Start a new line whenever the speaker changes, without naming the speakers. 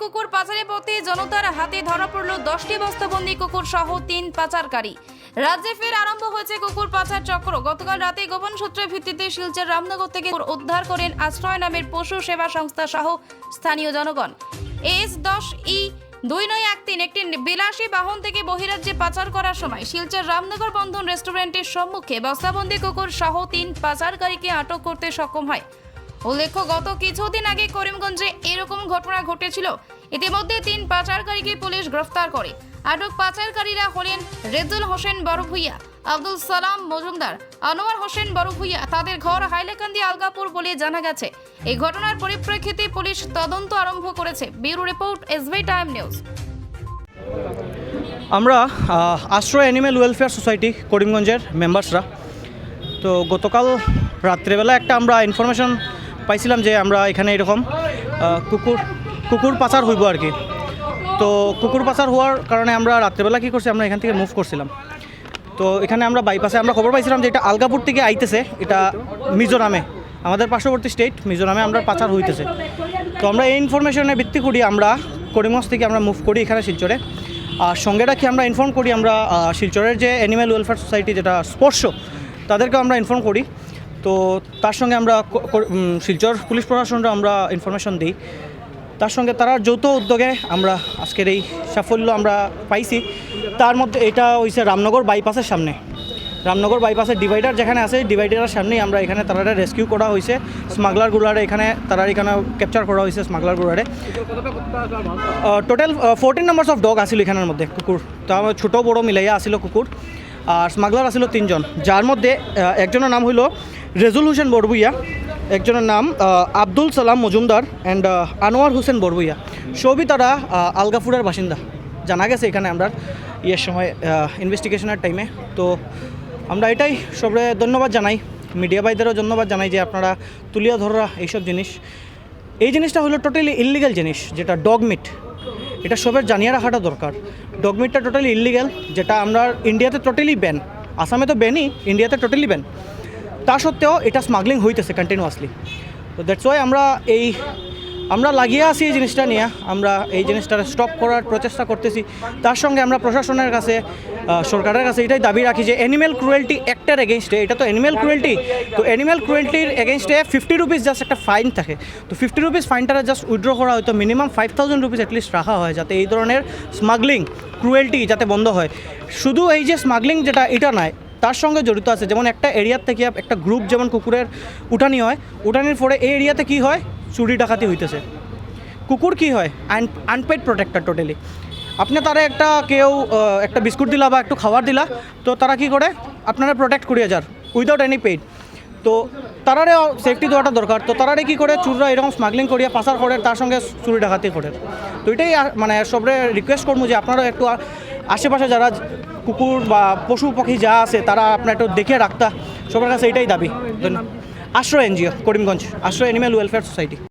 কুকুর পাচারে পথে জনতার হাতে ধরা পড়ল দশটি বস্তাবন্দি কুকুর সহ তিন পাচারকারী। রাজ্যে ফের আরম্ভ হয়েছে কুকুর পাচার চক্র। গতকাল রাতে গোপন সূত্রের ভিত্তিতে শিলচর রামনগর থেকে উদ্ধার করেন আশ্রয় নামের পশু সেবা সংস্থা সহ স্থানীয় জনগণ। এস দশ ই দুই নয় এক তিন একটি বিলাসী বাহন থেকে বহিরাজ্যে পাচার করার সময় শিলচর রামনগর বন্ধন রেস্টুরেন্টের সম্মুখে বস্তাবন্দি কুকুর সহ তিন পাচারকারীকে আটক করতে সক্ষম হয়। উল্লেখ্য, গত কিছুদিন আগে করিমগঞ্জে এরকম ঘটনা ঘটেছিল। ইতিমধ্যে তিন পাচারকারীকে পুলিশ গ্রেফতার করে। আটক পাচারকারীরা হলেন রেজুল হোসেন বড়ভুইয়া আব্দুল সালাম মজুমদার, আনোয়ার হোসেন বড়ভুইয়া তাদের ঘর হাইলাকান্দি আলগাপুর বলে জানা গেছে। এই ঘটনার পরিপ্রেক্ষিতে পুলিশ তদন্ত আরম্ভ করেছে। Bureau report SB time news.
আমরা আশ্রয় অ্যানিমেল ওয়েলফেয়ার সোসাইটি, করিমগঞ্জের মেম্বার্সরা তো গতকাল রাত্রেবেলা একটা আমরা ইনফরমেশন পাইছিলাম যে আমরা এখানে এরকম কুকুর কুকুর পাচার হইব আর কি। তো কুকুর পাচার হওয়ার কারণে আমরা রাত্রেবেলা কী করছি, আমরা এখান থেকে মুভ করছিলাম। তো এখানে আমরা বাইপাসে আমরা খবর পাইছিলাম যে এটা আলগাপুর থেকে আইতেছে, এটা মিজোরামে আমাদের পার্শ্ববর্তী স্টেট মিজোরামে আমরা পাচার হইতেছে। তো আমরা এই ইনফরমেশনের ভিত্তি করি আমরা করিমগঞ্জ থেকে আমরা মুভ করি এখানে শিলচরে। আর সঙ্গে রাখি আমরা ইনফর্ম করি আমরা শিলচরের যে অ্যানিম্যাল ওয়েলফেয়ার সোসাইটি যেটা স্পর্শ তাদেরকে আমরা ইনফর্ম করি। তো তার সঙ্গে আমরা শিলচর পুলিশ প্রশাসনরা আমরা ইনফরমেশন দিই। তার সঙ্গে তারা যৌথ উদ্যোগে আমরা আজকের এই সাফল্য আমরা পাইছি। তার মধ্যে এটা হয়েছে রামনগর বাইপাসের সামনে। রামনগর বাইপাসের ডিভাইডার যেখানে আছে ডিভাইডারের সামনেই আমরা এখানে তারা রেস্কিউ করা হয়েছে স্মাগলার গুলারে এখানে তারা এখানে ক্যাপচার করা হয়েছে smuggler গুলারে। Total fourteen numbers of dog আসিল এখানের মধ্যে কুকুর। তো ছোটো, বড়ো মিলাইয়া আসিল কুকুর। আর স্মাগলার আসিল তিনজন। যার মধ্যে একজনের নাম হইল রেজুল হোসেন বড়বুইয়া একজনের নাম আব্দুল সালাম মজুমদার অ্যান্ড আনোয়ার হোসেন বড়বুইয়া সবই তারা আহ, আলগাপুরের বাসিন্দা। জানা গেছে এখানে আমরা ইয়ের সময় ইনভেস্টিগেশনের টাইমে তো আমরা এটাই সবরে ধন্যবাদ জানাই। মিডিয়া ভাইদেরও ধন্যবাদ জানাই যে আপনারা তুলিয়া ধরা এইসব জিনিস। এই জিনিসটা হলো টোটালি ইলিগাল জিনিস যেটা ডগ মিট এটা সবের জানিয়ে রাখাটা দরকার। ডগ মিটটা টোটালি ইলিগাল যেটা আমরা ইন্ডিয়াতে টোটালি ব্যান আসামে তো ব্যানই ইন্ডিয়াতে টোটালি ব্যান তা সত্ত্বেও এটা স্মাগলিং হইতেছে কন্টিনিউয়াসলি তো দ্যাটস ওয়াই আমরা এই, আমরা লাগিয়ে আছি এই জিনিসটা নিয়ে, আমরা এই জিনিসটা স্টপ করার প্রচেষ্টা করতেছি। তার সঙ্গে আমরা প্রশাসনের কাছে সরকারের কাছে এটাই দাবি রাখি যে অ্যানিম্যাল ক্রুয়েলটি অ্যাক্টের এগেনস্টে এটা তো অ্যানিম্যাল ক্রুয়েলটি তো অ্যানিম্যাল ক্রুয়েলটির এগেনস্টে ফিফটি রুপিস জাস্ট একটা ফাইন থাকে। তো ফিফটি রুপিস ফাইনটা জাস্ট উইথড্র করা হয়তো minimum five thousand rupees at least রাখা হয় যাতে এই ধরনের স্মাগলিং ক্রুয়েলটি যাতে বন্ধ হয়। শুধু এই যে স্মাগলিং যেটা, এটা নয় তার সঙ্গে জড়িত আছে। যেমন একটা এরিয়ার থেকে একটা গ্রুপ যেমন কুকুরের উঠানি হয়, উঠানির পরে এই এরিয়াতে কি হয়? চুরি, ডাকাতি হইতেছে। কুকুর কি হয়? আনপেড প্রোটেক্টর টোটালি আপনি তারা একটা কেউ একটা বিস্কুট দিলা বা একটু খাবার দিলা, তো তারা কি করে? আপনারা প্রোটেক্ট করিয়ে যার উইদাউট এনি পেইড তো তারারে সেফটি দেওয়াটা দরকার। তো তারারে কি করে? চুররা এরকম স্মাগলিং করিয়া পাচার করে, তার সঙ্গে চুরি, ডাকাতি করে। তো এটাই মানে সবরে রিকোয়েস্ট করব যে আপনারা একটু আশেপাশে যারা কুকুর বা পশু পাখি যা আছে, তারা আপনার একটু দেখে রাখতা। সবার কাছে এটাই দাবি। আশ্রয় এনজিও, করিমগঞ্জ, আশ্রয় অ্যানিম্যাল ওয়েলফেয়ার সোসাইটি।